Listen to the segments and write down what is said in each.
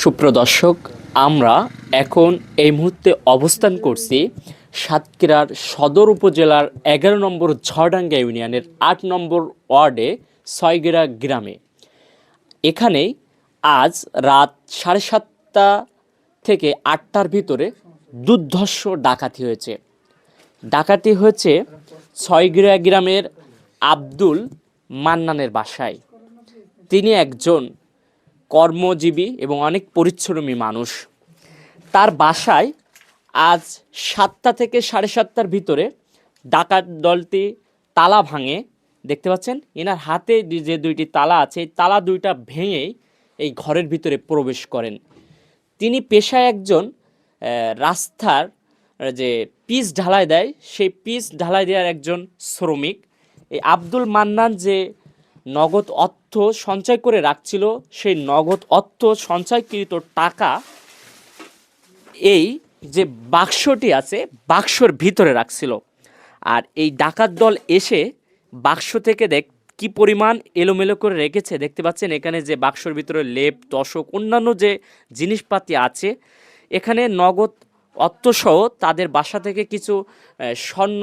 সুপ্রদর্শক, আমরা এখন এই মুহূর্তে অবস্থান করছি সাতক্ষীরার সদর উপজেলার এগারো নম্বর ঝড়ডাঙ্গা ইউনিয়নের আট নম্বর ওয়ার্ডে ছয়গেরা গ্রামে। এখানে আজ রাত সাড়ে সাতটা থেকে আটটার ভিতরে দুর্ধর্ষ ডাকাতি হয়েছে। ডাকাতি হয়েছে ছয়গিরা গ্রামের আব্দুল মান্নানের বাসায়। তিনি একজন কর্মজীবী এবং অনেক পরিশ্রমী মানুষ। তার বাসায় আজ সাতটা থেকে সাড়ে সাতটার ভিতরে ডাকাত দলটি তালা ভাঙে। দেখতে পাচ্ছেন? এনার হাতে যে- দুইটি তালা আছে তালা দুইটা ভেঙেই এই ঘরের ভিতরে প্রবেশ করেন। তিনি পেশায় একজন রাস্তার যে পিচ ঢালাই দেয়, সেই পিচ ঢালাই দেওয়ার একজন শ্রমিক। এই আব্দুল মান্নান যে নগদ অর্থ সঞ্চয় করে রাখছিল। সেই নগদ অর্থ সঞ্চয়কৃত টাকা এই যে বাক্সটি আছে, বাক্সর ভিতরে রাখছিল। আর এই ডাকাত দল এসে বাক্স থেকে দেখ, কি পরিমাণ এলোমেলো করে রেখেছে। দেখতে পাচ্ছেন এখানে যে বাক্সর ভিতরে লেপ দশক অন্যান্য যে জিনিসপাতি আছে, এখানে নগদ অর্থসহ তাদের বাসা থেকে কিছু স্বর্ণ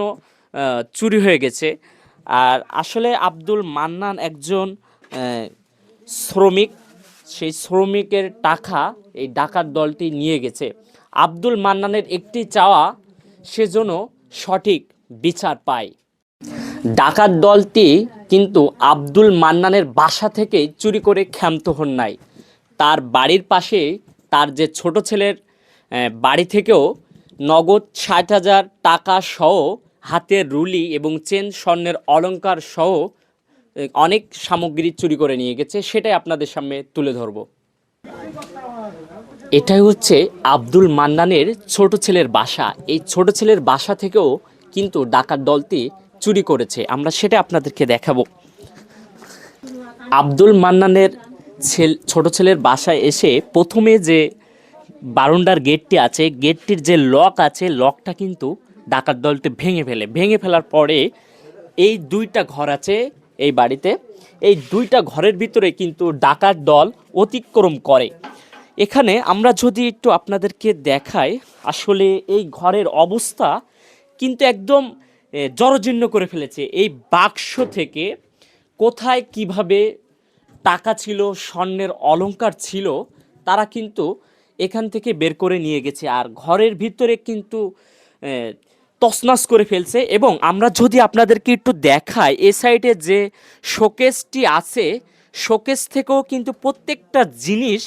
চুরি হয়ে গেছে। আর আসলে আব্দুল মান্নান একজন শ্রমিক। সেই শ্রমিকের টাকা এই ডাকাত দলটি নিয়ে গেছে। আব্দুল মান্নানের একটি চাওয়া সেজন্য সঠিক বিচার পায়। ডাকাত দলটি কিন্তু আব্দুল মান্নানের বাসা থেকে চুরি করে ক্ষান্ত হন নাই। তার বাড়ির পাশে তার যে ছোট ছেলের বাড়ি থেকেও নগদ ষাট হাজার টাকা সহ হাতের রুলি এবং চেন স্বর্ণের অলংকার সহ অনেক সামগ্রী চুরি করে নিয়ে গেছে, সেটাই আপনাদের সামনে তুলে ধরবো। এটাই হচ্ছে আব্দুল মান্নানের ছোট ছেলের বাসা। এই ছোট ছেলের বাসা থেকেও কিন্তু ডাকাত দলটি চুরি করেছে। আমরা সেটা আপনাদেরকে দেখাবো। আব্দুল মান্নানের ছেল, ছোট ছেলের বাসায় এসে প্রথমে যে বারুন্ডার গেটটি আছে, গেটটির যে লক আছে, লকটা কিন্তু ডাকাত দলটি ভেঙে ফেলে। ভেঙে ফেলার পরে এই দুইটা ঘর আছে এই বাড়িতে। এই দুইটা ঘরের ভিতরে কিন্তু ডাকাত দল অতিক্রম করে। এখানে আমরা যদি একটু আপনাদেরকে দেখাই, আসলে এই ঘরের অবস্থা কিন্তু একদম জরজীর্ণ করে ফেলেছে। এই বাক্স থেকে কোথায় কীভাবে টাকা ছিল, স্বর্ণের অলংকার ছিল, তারা কিন্তু এখান থেকে বের করে নিয়ে গেছে। আর ঘরের ভিতরে কিন্তু তছনছ করে ফেলছে এবং আমরা যদি আপনাদেরকে একটু দেখাই, এ সাইডে যে শোকেসটি আছে, শোকেস থেকেও কিন্তু প্রত্যেকটা জিনিস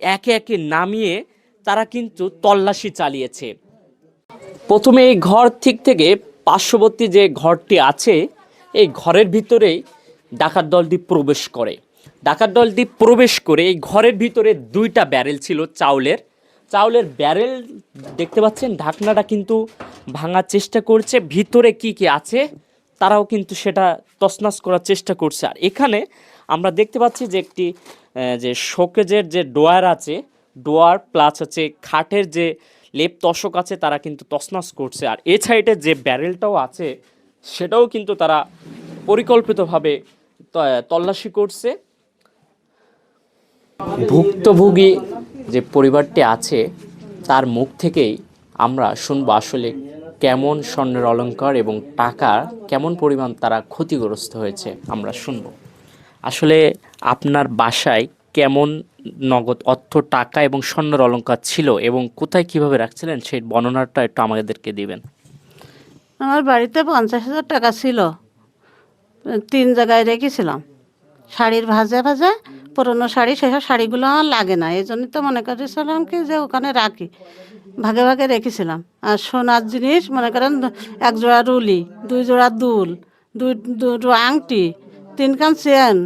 একে একে নামিয়ে তারা কিন্তু তল্লাশি চালিয়েছে। প্রথমে এই ঘর ঠিক থেকে পার্শ্ববর্তী যে ঘরটি আছে, এই ঘরের ভিতরেই ডাকাত দলটি প্রবেশ করে। ডাকাত দলটি প্রবেশ করে এই ঘরের ভিতরে দুইটা ব্যারেল ছিল চাউলের। চাউলের ব্যারেল দেখতে পাচ্ছেন, ঢাকনাটা কিন্তু ভাঙার চেষ্টা করছে। ভিতরে কি কি আছে, তারাও কিন্তু সেটা তছনছ করার চেষ্টা করছে। আর এখানে আমরা দেখতে পাচ্ছি যে একটি যে শোকেজের যে ডোয়ার আছে ডোয়ার প্লাস হচ্ছে খাটের যে লেপ তশক আছে, তারা কিন্তু তছনছ করছে। আর এ সাইডে যে ব্যারেলটাও আছে, সেটাও কিন্তু তারা পরিকল্পিতভাবে তল্লাশি করছে। ভুক্তভোগী যে পরিবারটি আছে, তার মুখ থেকেই আমরা শুনব আসলে কেমন স্বর্ণের অলঙ্কার এবং টাকা কেমন পরিমাণ তারা ক্ষতিগ্রস্ত হয়েছে, আমরা শুনব। আসলে আপনার বাসায় কেমন নগদ অর্থ, টাকা এবং স্বর্ণের অলঙ্কার ছিল এবং কোথায় কীভাবে রাখছিলেন সেই বর্ণনাটা একটু আমাদেরকে দিবেন। আমার বাড়িতে পঞ্চাশ হাজার টাকা ছিল। তিন জায়গায় রেখেছিলাম। শাড়ির ভাজা ভাজা, পুরনো শাড়ি, সেসব শাড়িগুলো আমার লাগে না। এই জন্যই তো মনে করেছিলাম কি যে ওখানে রাখি। ভাগে ভাগে রেখেছিলাম। আর সোনার জিনিস, মনে করেন এক জোড়া রুলি, দুই জোড়া দুল, দুই দুটো আংটি তিন কান চেন,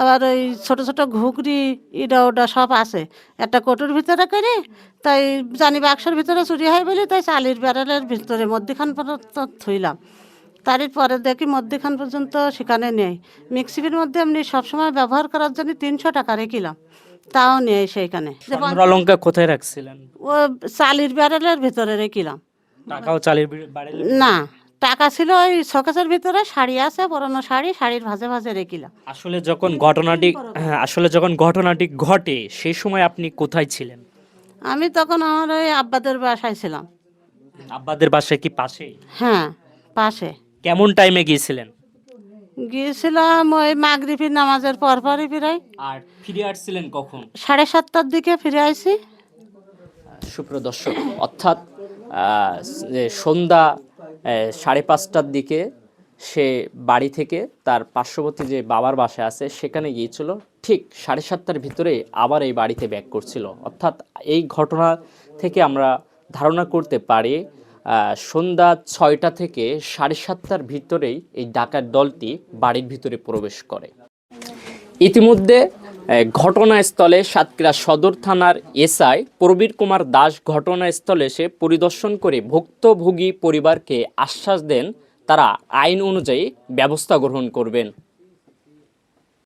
আবার ওই ছোট ছোট ঘুগরি ইডা ওডা সব আছে। একটা কোটোর ভিতরে করে, তাই জানি বাক্সের ভিতরে চুরি হয় বলে, তাই চালির বেড়ালের ভিতরে মধ্যখান পর্যন্ত থইলাম। তারই পরে দেখি মধ্যখান পর্যন্ত সেখানে নেই। মিক্সিপির মধ্যে এমনি সবসময় ব্যবহার করার জন্য তিনশো টাকা রেখিলাম। তাও নেই সেইখানে। অলংকার কোথায় রাখছিলেন? ও চালির ব্যারেলের ভিতরে রেখিলাম। টাকাও চালের না টাকা ছিল ওই শোকেসের ভিতরে শাড়ি আছে পুরনো শাড়ি শাড়ির ভাজে ভাজে রেখিলাম। আসলে যখন ঘটনাটি হ্যাঁ, আসলে যখন ঘটনাটি ঘটে সেই সময় আপনি কোথায় ছিলেন? আমি তখন আমার ওই আব্বাদের বাসায় ছিলাম। আব্বাদের বাসায় কি পাশে হ্যাঁ পাশে। কেমন টাইমে গিয়েছিলেন? গিয়েছিলাম ওই মাগরিফি নামাজের পর পরই প্রায়। আর ফিরে আসছিলেন কখন? সাড়ে সাতটার দিকে ফিরে আইছি। সুপ্রদর্শক অর্থাৎ সন্ধ্যা সাড়ে পাঁচটার দিকে সে বাড়ি থেকে তার পার্শ্ববর্তী যে বাবার বাসা আছে সেখানে গিয়েছিল। ঠিক সাড়ে সাতটার ভিতরে আবার এই বাড়িতে ব্যাক করছিল। অর্থাৎ এই ঘটনা থেকে আমরা ধারণা করতে পারি সন্ধ্যা ছয়টা থেকে সাড়ে সাতটার ভিতরেই এই ডাকাত দলটি বাড়ির ভিতরে প্রবেশ করে। ইতিমধ্যে ঘটনাস্থলে সাতক্ষীরা সদর থানার এসআই প্রবীর কুমার দাস ঘটনাস্থলে এসে পরিদর্শন করে ভুক্তভোগী পরিবারকে আশ্বাস দেন, তারা আইন অনুযায়ী ব্যবস্থা গ্রহণ করবেন।